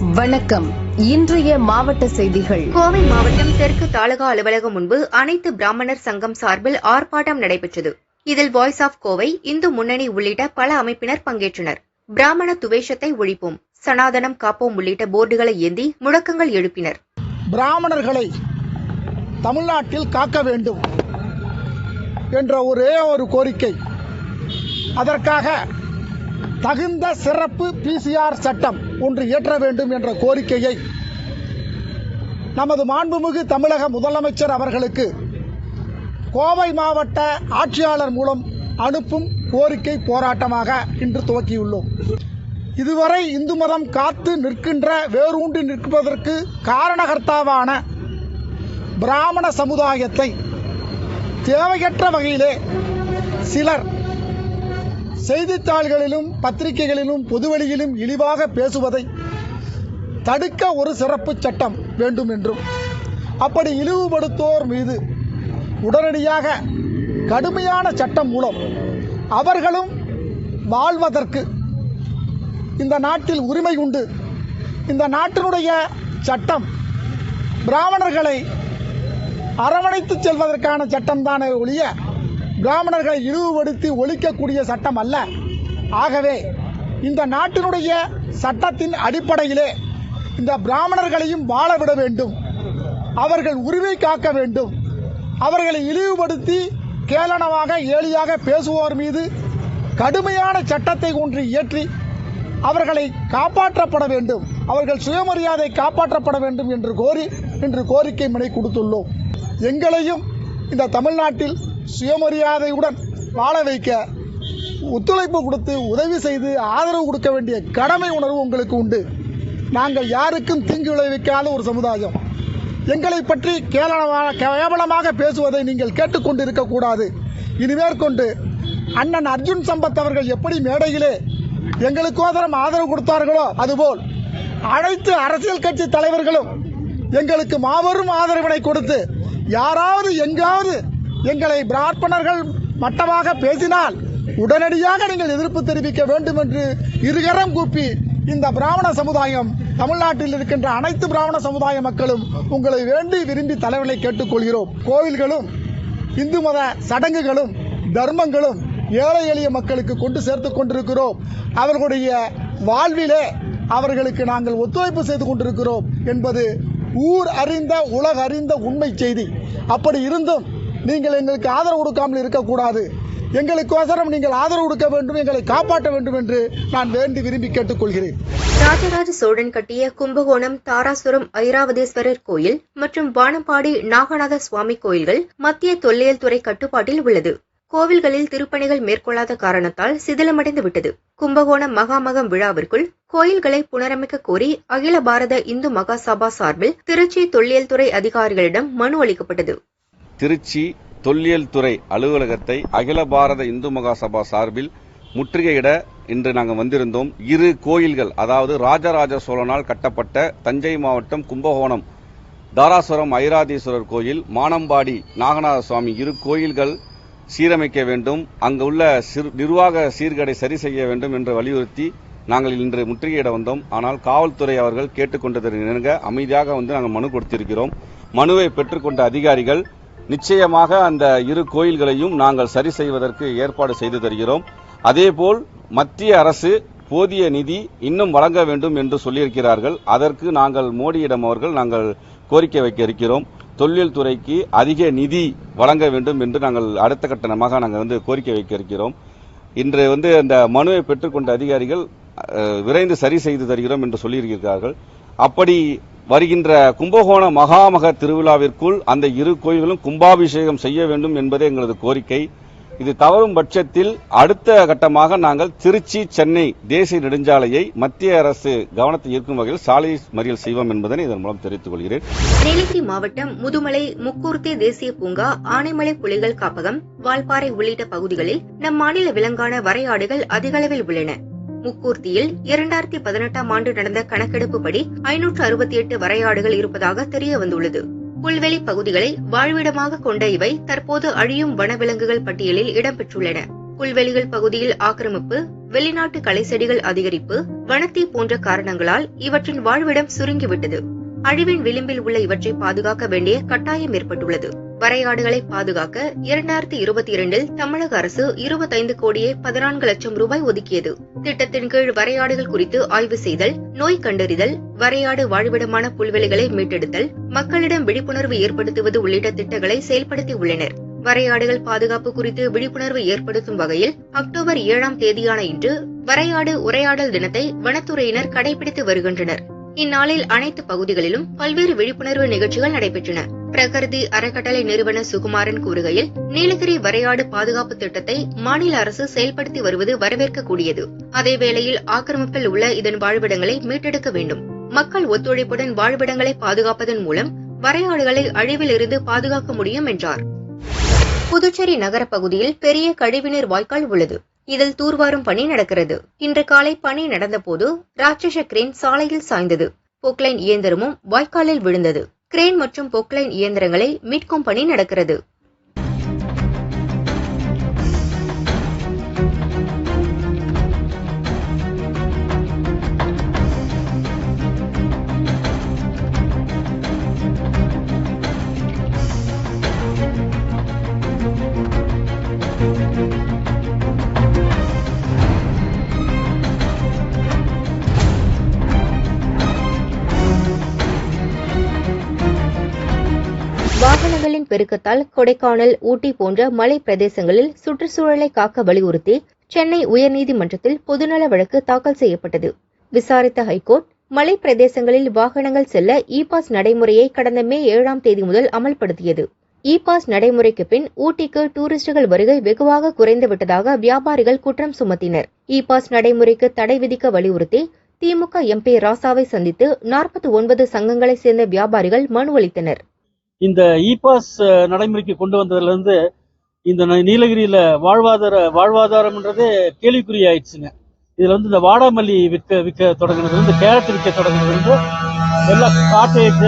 வணக்கம். இன்றைய மாவட்ட செய்திகள். கோவை மாவட்டம் தெற்கு தாலுகா அலுவலகம் முன்பு அனைத்து பிராமணர் சங்கம் சார்பில் ஆர்ப்பாட்டம் நடைபெற்றது. இதில் வாய்ஸ் ஆஃப் கோவை இந்து முன்னணி உள்ளிட்ட பல அமைப்பினர் பங்கேற்றனர். பிராமண துவேஷத்தை ஒழிப்போம் சனாதனம் காப்போம் உள்ளிட்ட போர்டுகளை ஏந்தி முழக்கங்கள் எழுப்பினர். பிராமணர்களை தமிழ்நாட்டில் காக்க வேண்டும் என்ற ஒரே ஒரு கோரிக்கை. அதற்காக தகுந்த சிறப்பு பிசிஆர் சட்டம் ஒன்று இயற்ற வேண்டும் என்ற கோரிக்கையை நமது மாண்புமிகு தமிழக முதலமைச்சர் அவர்களுக்கு கோவை மாவட்ட ஆட்சியாளர் மூலம் அனுப்பும் கோரிக்கை போராட்டமாக இன்று துவக்கியுள்ளோம். இதுவரை இந்து மதம் காத்து நிற்கின்ற வேரூன்றி நிற்பதற்கு காரணகர்த்தாவான பிராமண சமுதாயத்தை தேவையற்ற வகையிலே சிலர் செய்தித்தாள்களிலும் பத்திரிகைகளிலும் பொதுவெளியிலும் இழிவாக பேசுவதை தடுக்க ஒரு சிறப்பு சட்டம் வேண்டும் என்றும் அப்படி இழிவுபடுத்தோர் மீது உடனடியாக கடுமையான சட்டம் மூலம் அவர்களும் வாழ்வதற்கு இந்த நாட்டில் உரிமை உண்டு. இந்த நாட்டினுடைய சட்டம் பிராமணர்களை அரவணைத்து செல்வதற்கான சட்டம்தானே ஒழிய பிராமணர்களை இழிவுபடுத்தி ஒழிக்கக்கூடிய சட்டம் அல்ல. ஆகவே இந்த நாட்டினுடைய சட்டத்தின் அடிப்படையிலே இந்த பிராமணர்களையும் வாழ விட வேண்டும். அவர்கள் உரிமை காக்க வேண்டும். அவர்களை இழிவுபடுத்தி கேளனமாக ஏலியாக பேசுவோர் மீது கடுமையான சட்டத்தை ஒன்று இயற்றி அவர்களை காப்பாற்றப்பட வேண்டும். அவர்கள் சுயமரியாதை காப்பாற்றப்பட வேண்டும் என்று கோரி இன்று கோரிக்கை மனை கொடுத்துள்ளோம். எங்களையும் இந்த தமிழ்நாட்டில் சுயமரியாதையுடன் வாழ வைக்க ஒத்துழைப்பு கொடுத்து உதவி செய்து ஆதரவு கொடுக்க வேண்டிய கடமை உணர்வு உங்களுக்கு உண்டு. நாங்கள் யாருக்கும் தீங்கு விளைவிக்காத ஒரு சமுதாயம். எங்களை பற்றி கேவலமாக கேவலமாக பேசுவதை நீங்கள் கேட்டுக்கொண்டு இருக்கக்கூடாது இனிமேற்கொண்டு அண்ணன் அர்ஜுன் சம்பத் அவர்கள் எப்படி மேடையிலே எங்களுக்கோதரம் ஆதரவு கொடுத்தார்களோ அதுபோல் அனைத்து அரசியல் கட்சி தலைவர்களும் எங்களுக்கு மாபெரும் ஆதரவினை கொடுத்து யாராவது எங்காவது எங்களை பிரார்ப்பணர்கள் மட்டமாக பேசினால் உடனடியாக நீங்கள் எதிர்ப்பு தெரிவிக்க வேண்டும் என்று இருகரம் கூப்பி இந்த பிராமண சமுதாயம் தமிழ்நாட்டில் இருக்கின்ற அனைத்து பிராமண சமுதாய மக்களும் உங்களை வேண்டி விரும்பி தலைவர்களை கேட்டுக்கொள்கிறோம். கோவில்களும் இந்து மத சடங்குகளும் தர்மங்களும் ஏழை எளிய மக்களுக்கு கொண்டு சேர்த்து கொண்டிருக்கிறோம். அவர்களுடைய வாழ்விலே அவர்களுக்கு நாங்கள் ஒத்துழைப்பு செய்து கொண்டிருக்கிறோம் என்பது ஊர் அறிந்த உலக அறிந்த உண்மை செய்தி. அப்படி இருந்தும் நீங்கள் எங்களுக்கு ஆதரவு கொடுக்காமல் இருக்கக்கூடாது. எங்களுக்கோசரம் நீங்கள் ஆதரவு கொடுக்க வேண்டும் எங்களை காப்பாற்ற வேண்டும் என்று நான் வேண்டி விரும்பி கேட்டுக்கொள்கிறேன். ராஜராஜ சோழன் கட்டிய கும்பகோணம் தாராசுரம் ஐராவதேஸ்வரர் கோயில் மற்றும் வானம்பாடி நாகநாத சுவாமி கோயில்கள் மத்திய தொல்லியல் துறை கட்டுப்பாட்டில் உள்ளது. கோவில்களில் திருப்பணிகள் மேற்கொள்ளாத காரணத்தால் சிதிலமடைந்து விட்டது. கும்பகோணம் மகாமகம் விழாவிற்குள் கோயில்களை புனரமைக்க கோரி அகில பாரத இந்து மகாசபா சார்பில் திருச்சி தொல்லியல் துறை அதிகாரிகளிடம் மனு அளிக்கப்பட்டது. திருச்சி தொல்லியல் துறை அலுவலகத்தை அகில பாரத இந்து மகாசபா சார்பில் முற்றுகையிட இன்று நாங்கள் வந்திருந்தோம். இரு கோயில்கள் அதாவது ராஜராஜ சோழனால் கட்டப்பட்ட தஞ்சை மாவட்டம் கும்பகோணம் தாராசுரம் ஐராதீஸ்வரர் கோயில் மானம்பாடி நாகநாத சுவாமி இரு கோயில்கள் சீரமைக்க வேண்டும் அங்கு உள்ள சிறு- நிர்வாக சீர்கேடை சரி செய்ய வேண்டும் என்று வலியுறுத்தி நாங்கள் இன்று முற்றுகையிட வந்தோம். ஆனால் காவல்துறை அவர்கள் கேட்டுக்கொண்டதற்கு இணங்க அமைதியாக வந்து நாங்கள் மனு கொடுத்திருக்கிறோம். மனுவை பெற்றுக்கொண்ட அதிகாரிகள் நிச்சயமாக அந்த இரு கோயில்களையும் நாங்கள் சரி செய்வதற்கு ஏற்பாடு செய்து தருகிறோம். அதேபோல் மத்திய அரசு போதிய நிதி இன்னும் வழங்க வேண்டும் என்று சொல்லியிருக்கிறார்கள். அதற்கு நாங்கள் மோடியிடம் அவர்கள் நாங்கள் கோரிக்கை வைக்க இருக்கிறோம். தொழில் துறைக்கு அதிக நிதி வழங்க வேண்டும் என்று நாங்கள் அடுத்த கட்டணமாக நாங்கள் வந்து கோரிக்கை வைக்க இருக்கிறோம். இன்று வந்து அந்த மனுவை பெற்றுக்கொண்ட அதிகாரிகள் விரைந்து சரி செய்து தருகிறோம் என்று சொல்லியிருக்கிறார்கள். அப்படி வருகின்ற கும்பகோண மகாமக திருவிழாவிற்குள் அந்த இரு கோயில்களும் கும்பாபிஷேகம் செய்ய வேண்டும் என்பதே எங்களது கோரிக்கை. இது தவறும் பட்சத்தில் அடுத்த கட்டமாக நாங்கள் திருச்சி சென்னை தேசிய நெடுஞ்சாலையை மத்திய அரசு கவனத்தை ஈர்க்கும் வகையில் சாலை மறியல் செய்வோம் என்பதனை இதன் மூலம் தெரிவித்துக் கொள்கிறேன். நீலகிரி மாவட்டம் முதுமலை முக்கூர்த்தி தேசிய பூங்கா ஆனைமலை புலிகள் காப்பகம் வால்பாறை உள்ளிட்ட பகுதிகளில் நம் மாநில விலங்கான வரையாடுகள் அதிகளவில் உள்ளன. முக்கூர்த்தியில் இரண்டாயிரத்தி பதினெட்டாம் ஆண்டு நடந்த கணக்கெடுப்புப்படி ஐநூற்று அறுபத்தி எட்டு வரையாடுகள் இருப்பதாக தெரிய வந்துள்ளது. புல்வெளி பகுதிகளை வாழ்விடமாக கொண்ட இவை தற்போது அழியும் வனவிலங்குகள் பட்டியலில் இடம்பெற்றுள்ளன. புல்வெளிகள் பகுதியில் ஆக்கிரமிப்பு வெளிநாட்டு களை செடிகள் அதிகரிப்பு வனத்தீ போன்ற காரணங்களால் இவற்றின் வாழ்விடம் சுருங்கிவிட்டது. அழிவின் விளிம்பில் உள்ள இவற்றை பாதுகாக்க வேண்டிய கட்டாயம் ஏற்பட்டுள்ளது. வரையாடுகளை பாதுகாக்க இரண்டாயிரத்தி இருபத்தி இரண்டில் தமிழக அரசு இருபத்தைந்து கோடியே பதினான்கு லட்சம் ரூபாய் ஒதுக்கியது. திட்டத்தின் கீழ் வரையாடுகள் குறித்து ஆய்வு செய்தல் நோய் கண்டறிதல் வரையாடு வாழ்விடமான புல்வெளிகளை மீட்டெடுத்தல் மக்களிடம் விழிப்புணர்வு ஏற்படுத்துவது உள்ளிட்ட திட்டங்களை செயல்படுத்தி உள்ளனர் வரையாடுகள் பாதுகாப்பு குறித்து விழிப்புணர்வு ஏற்படுத்தும் வகையில் அக்டோபர் ஏழாம் தேதியான இன்று வரையாடு உரையாடல் தினத்தை வனத்துறையினர் கடைபிடித்து வருகின்றனர். இந்நாளில் அனைத்து பகுதிகளிலும் பல்வேறு விழிப்புணர்வு நிகழ்ச்சிகள் நடைபெற்றன. பிரகிருதி அறக்கட்டளை நிறுவன சுகுமாரன் கூறுகையில் நீலகிரி வரையாடு பாதுகாப்பு திட்டத்தை மாநில அரசு செயல்படுத்தி வருவது வரவேற்கக்கூடியது. அதேவேளையில் ஆக்கிரமிப்பில் உள்ள இதன் வாழ்விடங்களை மீட்டெடுக்க வேண்டும். மக்கள் ஒத்துழைப்புடன் வாழ்விடங்களை பாதுகாப்பதன் மூலம் வரையாடுகளை அழிவில் இருந்து பாதுகாக்க முடியும் என்றார். புதுச்சேரி நகர பகுதியில் பெரிய கழிவுநீர் வாய்க்கால் உள்ளது. இதில் தூர்வாரும் பணி நடக்கிறது. இன்று காலை பணி நடந்தபோது ராட்சச கிரேன் சாலையில் சாய்ந்தது. பொக்லைன் இயந்திரமும் வாய்க்காலில் விழுந்தது. கிரேன் மற்றும் பொக்லைன் இயந்திரங்களை மீட்கும் பணி நடக்கிறது. பெருக்கத்தால் கொடைக்கானல் ஊட்டி போன்ற மலை பிரதேசங்களில் சுற்றுச்சூழலை காக்க வலியுறுத்தி சென்னை உயர்நீதிமன்றத்தில் பொதுநல வழக்கு தாக்கல் செய்யப்பட்டது. விசாரித்த ஹைகோர்ட் மலை பிரதேசங்களில் வாகனங்கள் செல்ல இ பாஸ் நடைமுறையை கடந்த மே ஏழாம் தேதி முதல் அமல்படுத்தியது. இ பாஸ் நடைமுறைக்கு பின் ஊட்டிக்கு டூரிஸ்டுகள் வருகை வெகுவாக குறைந்துவிட்டதாக வியாபாரிகள் குற்றம் சுமத்தினர். இ பாஸ் நடைமுறைக்கு தடை விதிக்க வலியுறுத்தி திமுக எம்பி ராசாவை சந்தித்து நாற்பத்தி ஒன்பது சங்கங்களைச் சேர்ந்த வியாபாரிகள் மனு அளித்தனர். இந்த இ பாஸ் நடைமுறைக்கு கொண்டு வந்ததுலேருந்து இந்த நீலகிரியில் வாழ்வாதார வாழ்வாதாரம்ன்றதே கேள்விக்குறி ஆயிடுச்சுங்க இதில் வந்து இந்த வாடாமல்லி விற்க விற்க தொடங்கினதுலேருந்து கேரட் விற்க தொடங்கினதுலேருந்து எல்லாம் cottage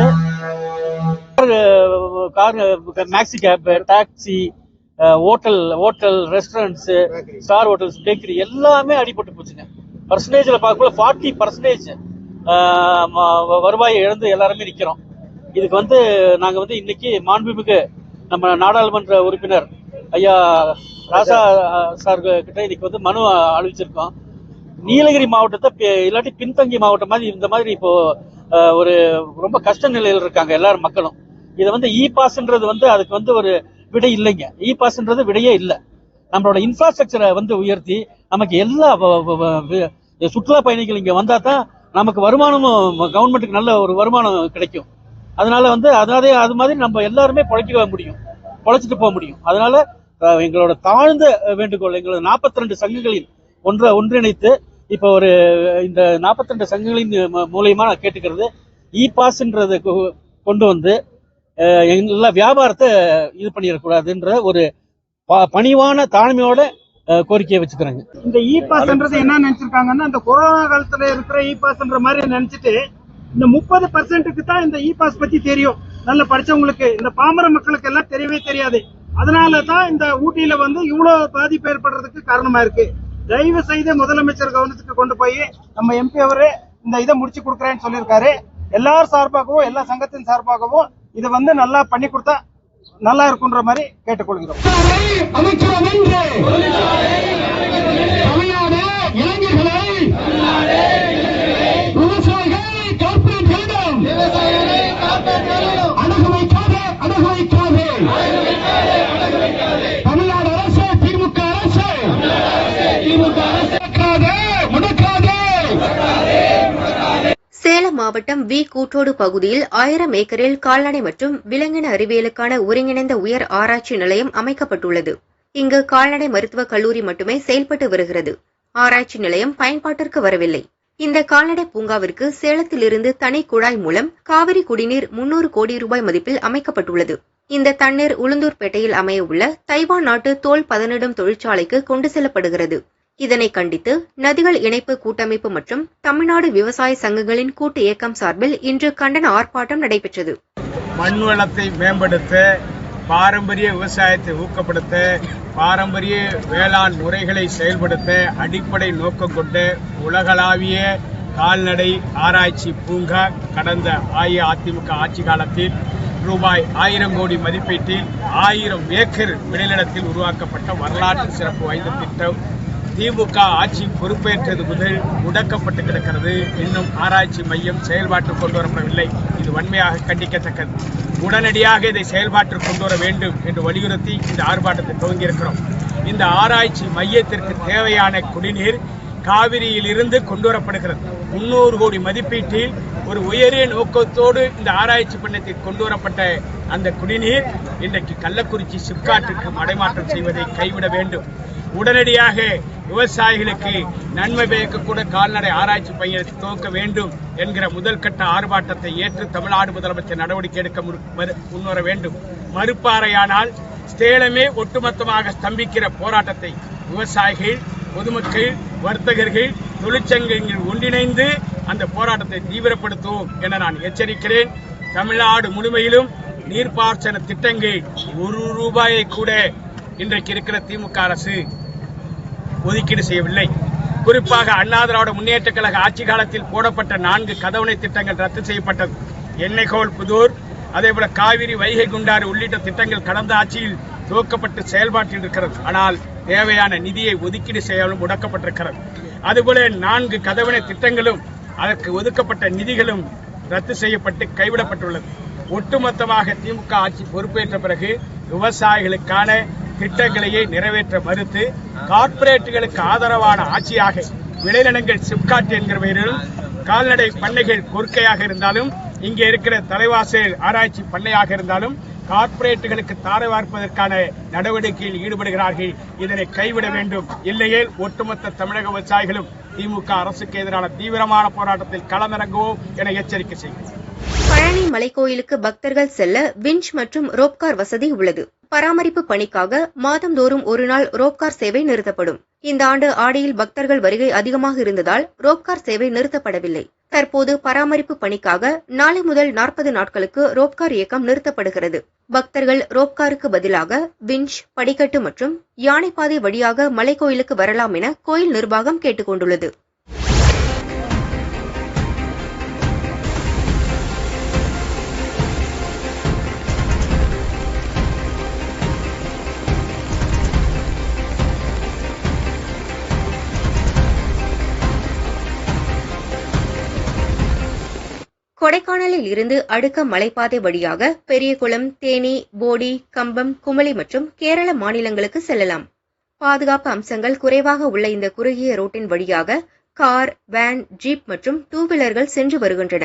car maxi cab taxi hotel hotel restaurants star hotels bakery எல்லாமே அடிபட்டு போச்சுங்க. பர்சன்டேஜில் பார்க்கக்குள்ள ஃபார்ட்டி பர்சன்டேஜ் வருவாயை இழந்து எல்லாருமே நிற்கிறோம் இதுக்கு வந்து நாங்க வந்து இன்னைக்கு மாண்புமிகு நம்ம நாடாளுமன்ற உறுப்பினர் ஐயா ராசா சார் கிட்ட இன்னைக்கு வந்து மனு அளிச்சிருக்கோம். நீலகிரி மாவட்டத்தை இல்லாட்டி பின்தங்கி மாவட்டம் மாதிரி இந்த மாதிரி இப்போ ஒரு ரொம்ப கஷ்ட நிலையில் இருக்காங்க எல்லாரும் மக்களும். இதை வந்து இ பாஸ்ன்றது வந்து அதுக்கு வந்து ஒரு விடை இல்லைங்க. இ பாஸ்ன்றது விடையே இல்லை. நம்மளோட இன்ஃப்ராஸ்ட்ரக்சரை வந்து உயர்த்தி நமக்கு எல்லா வ- சுற்றுலா பயணிகள் இங்க வந்தா தான் நமக்கு வருமானமும் கவர்மெண்ட்டுக்கு நல்ல ஒரு வருமானம் கிடைக்கும். அதனால வந்து அதனாலே அது மாதிரி நம்ம எல்லாருமே பொழைக்க முடியும். பொழைச்சிட்டு போக முடியும். அதனால எங்களோட தாழ்ந்த வேண்டுகோள் எங்களோட 42 ரெண்டு சங்கங்களின் ஒன்றை ஒன்றிணைத்து இப்போ ஒரு இந்த 42 ரெண்டு சங்கங்களின் ம- மூலியமா நான் கேட்டுக்கிறது இ பாஸ்ன்றதை கொ- கொண்டு வந்து எல்லா வியாபாரத்தை இது பண்ணிடக்கூடாதுன்ற ஒரு ப- பணிவான தாழ்மையோட கோரிக்கையை வச்சுக்கிறாங்க. இந்த இ பாஸ்ன்றது என்ன நினைச்சிருக்காங்கன்னா இந்த கொரோனா காலத்துல இருக்கிற இ பாஸ்ன்ற மாதிரி நினைச்சிட்டு இந்த முப்பது பர்சன்ட்டுக்கு தான் இந்த இ பாஸ் பத்தி தெரியும். நல்ல படிச்சவங்களுக்கு இந்த பாமர மக்களுக்கு எல்லாம் தெரியவே தெரியாது. அதனால தான் இந்த ஊட்டியில வந்து இவ்வளவு பாதிப்பு ஏற்படுறதுக்கு காரணமா இருக்கு. தயவு செய்து முதலமைச்சர் கவனத்துக்கு கொண்டு போய் நம்ம எம்பி அவரு இந்த இதை முடிச்சு கொடுக்குறேன்னு சொல்லியிருக்காரு. எல்லார் சார்பாகவும் எல்லா சங்கத்தின் சார்பாகவும் இதை வந்து நல்லா பண்ணி கொடுத்தா நல்லா இருக்குன்ற மாதிரி கேட்டுக்கொள்கிறோம். அமைச்சர் இளைஞர்களை அணுகு வைக்காதே அணுகு வைக்காதே தமிழ்நாடு அரசு திமுக அரசு. திமுக அரசு முடக்காதே. சேலம் மாவட்டம் வி கூட்டோடு பகுதியில் ஆயிரம் ஏக்கரில் கால்நடை மற்றும் விலங்கின அறிவியலுக்கான ஒருங்கிணைந்த உயர் ஆராய்ச்சி நிலையம் அமைக்கப்பட்டுள்ளது. இங்கு கால்நடை மருத்துவக் கல்லூரி மட்டுமே செயல்பட்டு வருகிறது. ஆராய்ச்சி நிலையம் பயன்பாட்டிற்கு வரவில்லை. இந்த கால்நடை பூங்காவிற்கு சேலத்திலிருந்து தனி குழாய் மூலம் காவிரி குடிநீர் முன்னூறு கோடி ரூபாய் மதிப்பில் அமைக்கப்பட்டுள்ளது. இந்த தண்ணீர் உளுந்தூர்பேட்டையில் அமைய உள்ள தைவான் நாட்டு தோல் பதனிடும் தொழிற்சாலைக்கு கொண்டு செல்லப்படுகிறது. இதனை கண்டித்து நதிகள் இணைப்பு கூட்டமைப்பு மற்றும் தமிழ்நாடு விவசாய சங்கங்களின் கூட்டு இயக்கம் சார்பில் இன்று கண்டன ஆர்ப்பாட்டம் நடைபெற்றது. மண் வளத்தை மேம்படுத்த பாரம்பரிய விவசாயத்தை ஊக்கப்படுத்த பாரம்பரிய வேளாண் முறைகளை செயல்படுத்த அடிப்படை நோக்கம் கொண்ட உலகளாவிய கால்நடை ஆராய்ச்சி பூங்கா கடந்த அஇஅதிமுக ஆட்சி காலத்தில் ரூபாய் ஆயிரம் கோடி மதிப்பீட்டில் ஆயிரம் ஏக்கர் விளைநிலத்தில் உருவாக்கப்பட்ட வரலாற்று சிறப்பு வாய்ந்த திட்டம். திமுக ஆட்சி பொறுப்பேற்றது முதல் முடக்கப்பட்டு கிடக்கிறது. இன்னும் ஆராய்ச்சி மையம் செயல்பாட்டு கொண்டு வரப்படவில்லை. இது வன்மையாக கண்டிக்கத்தக்கது. உடனடியாக இதை செயல்பாட்டில் கொண்டு வர வேண்டும் என்று வலியுறுத்தி இந்த ஆர்ப்பாட்டத்தை துவங்கியிருக்கிறோம். இந்த ஆராய்ச்சி மையத்திற்கு தேவையான குடிநீர் காவிரியில் இருந்து கொண்டு வரப்படுகிறது முன்னூறு கோடி மதிப்பீட்டில் ஒரு உயரிய நோக்கத்தோடு இந்த ஆராய்ச்சி பண்ணத்தில் கொண்டு வரப்பட்ட அந்த குடிநீர் இன்றைக்கு கள்ளக்குறிச்சி சிப்காட்டிற்கு மடைமாற்றம் செய்வதை கைவிட வேண்டும். உடனடியாக விவசாயிகளுக்கு நன்மை பயக்கக்கூட கால்நடை ஆராய்ச்சி பையனை துவக்க வேண்டும் என்கிற முதல் கட்ட ஆர்ப்பாட்டத்தை ஏற்று தமிழ்நாடு முதலமைச்சர் நடவடிக்கை எடுக்க முன்- மறு- முன்வர வேண்டும். மறுப்பாறையானால் சேலமே ஒட்டுமொத்தமாக ஸ்தம்பிக்கிற போராட்டத்தை விவசாயிகள் பொதுமக்கள் வர்த்தகர்கள் தொழிற்சங்கங்கள் ஒன்றிணைந்து அந்த போராட்டத்தை தீவிரப்படுத்துவோம் என நான் எச்சரிக்கிறேன். தமிழ்நாடு முழுமையிலும் நீர்ப்பாசன திட்டங்கள் ஒரு ரூபாயை கூட இன்றைக்கு இருக்கிற திமுக அரசு ஒதுக்கீடு செய்யவில்லை. குறிப்பாக அண்ணா திராவிட முன்னேற்ற கழக ஆட்சி காலத்தில் போடப்பட்ட நான்கு கதவணை திட்டங்கள் ரத்து செய்யப்பட்டது. எண்ணெய்கோல் புதூர் அதேபோல காவிரி வைகை குண்டாறு உள்ளிட்ட திட்டங்கள் கடந்த ஆட்சியில் துவக்கப்பட்டு செயல்பாட்டில் இருக்கிறது. ஆனால் தேவையான நிதியை ஒதுக்கீடு செய்யாமல் முடக்கப்பட்டிருக்கிறது. அதுபோல நான்கு கதவணை திட்டங்களும் அதற்கு ஒதுக்கப்பட்ட நிதிகளும் ரத்து செய்யப்பட்டு கைவிடப்பட்டுள்ளது. ஒட்டுமொத்தமாக திமுக ஆட்சி பொறுப்பேற்ற பிறகு விவசாயிகளுக்கான திட்டங்களையே நிறைவேற்ற மறுத்து கார்ப்பரேட்டுகளுக்கு ஆதரவான ஆட்சியாக விளைநிலங்கள் சிப்காட் என்கிற பெயரிலும் கால்நடை பண்ணைகள் கோர்க்கையாக இருந்தாலும் இங்கே இருக்கிற தலைவாசல் ஆராய்ச்சி பண்ணையாக இருந்தாலும் கார்ப்பரேட்டுகளுக்கு தாரை வார்ப்பதற்கான நடவடிக்கையில் ஈடுபடுகிறார்கள். இதனை கைவிட வேண்டும். இல்லையே ஒட்டுமொத்த தமிழக விவசாயிகளும் திமுக அரசுக்கு எதிரான தீவிரமான போராட்டத்தில் களமிறங்குவோம் என எச்சரிக்கை செய்கிறேன் பழனி மலைக்கோயிலுக்கு பக்தர்கள் செல்ல விஞ்ச் மற்றும் ரோப்கார் வசதி உள்ளது. பராமரிப்பு பணிக்காக மாதந்தோறும் ஒரு நாள் ரோப்கார் சேவை நிறுத்தப்படும். இந்த ஆண்டு ஆடியில் பக்தர்கள் வருகை அதிகமாக இருந்ததால் ரோப்கார் சேவை நிறுத்தப்படவில்லை. தற்போது பராமரிப்பு பணிக்காக நாளை முதல் நாற்பது நாட்களுக்கு ரோப்கார் இயக்கம் நிறுத்தப்படுகிறது. பக்தர்கள் ரோப்காருக்கு பதிலாக விஞ்ச் படிக்கட்டு மற்றும் யானைப்பாதை வழியாக மலைக்கோயிலுக்கு வரலாம் என கோயில் நிர்வாகம் கேட்டுக்கொண்டுள்ளது. கொடைக்கானலில் இருந்து அடுக்க மலைப்பாதை வழியாக பெரியகுளம் தேனி போடி கம்பம் குமளி மற்றும் கேரள மாநிலங்களுக்கு செல்லலாம். பாதுகாப்பு அம்சங்கள் குறைவாக உள்ள இந்த குறுகிய ரோட்டின் வழியாக கார் வேன் ஜீப் மற்றும் டூ வீலர்கள் சென்று வருகின்றன.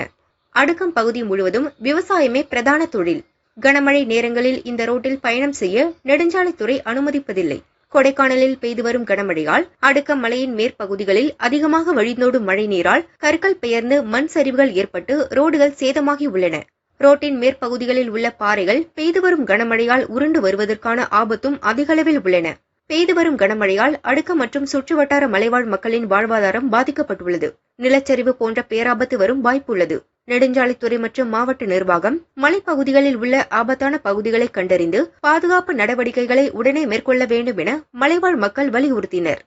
அடுக்கம் பகுதி முழுவதும் விவசாயமே பிரதான தொழில். கனமழை நேரங்களில் இந்த ரோட்டில் பயணம் செய்ய நெடுஞ்சாலைத்துறை அனுமதிப்பதில்லை. கொடைக்கானலில் பெய்து வரும் கனமழையால் அடுக்க மலையின் மேற்பகுதிகளில் அதிகமாக வழிந்தோடும் மழை நீரால் கற்கள் பெயர்ந்து மண் சரிவுகள் ஏற்பட்டு ரோடுகள் சேதமாகி உள்ளன. ரோட்டின் மேற்பகுதிகளில் உள்ள பாறைகள் பெய்து வரும் கனமழையால் உருண்டு வருவதற்கான ஆபத்தும் அதிகளவில் உள்ளன. பெய்து வரும் கனமழையால் அடுக்க மற்றும் சுற்றுவட்டார மலைவாழ் மக்களின் வாழ்வாதாரம் பாதிக்கப்பட்டுள்ளது. நிலச்சரிவு போன்ற பேராபத்து வரும் வாய்ப்புள்ளது நெடுஞ்சாலைத்துறை மற்றும் மாவட்ட நிர்வாகம் மலைப்பகுதிகளில் உள்ள ஆபத்தான பகுதிகளை கண்டறிந்து பாதுகாப்பு நடவடிக்கைகளை உடனே மேற்கொள்ள வேண்டும் என மலைவாழ் மக்கள் வலியுறுத்தினர்.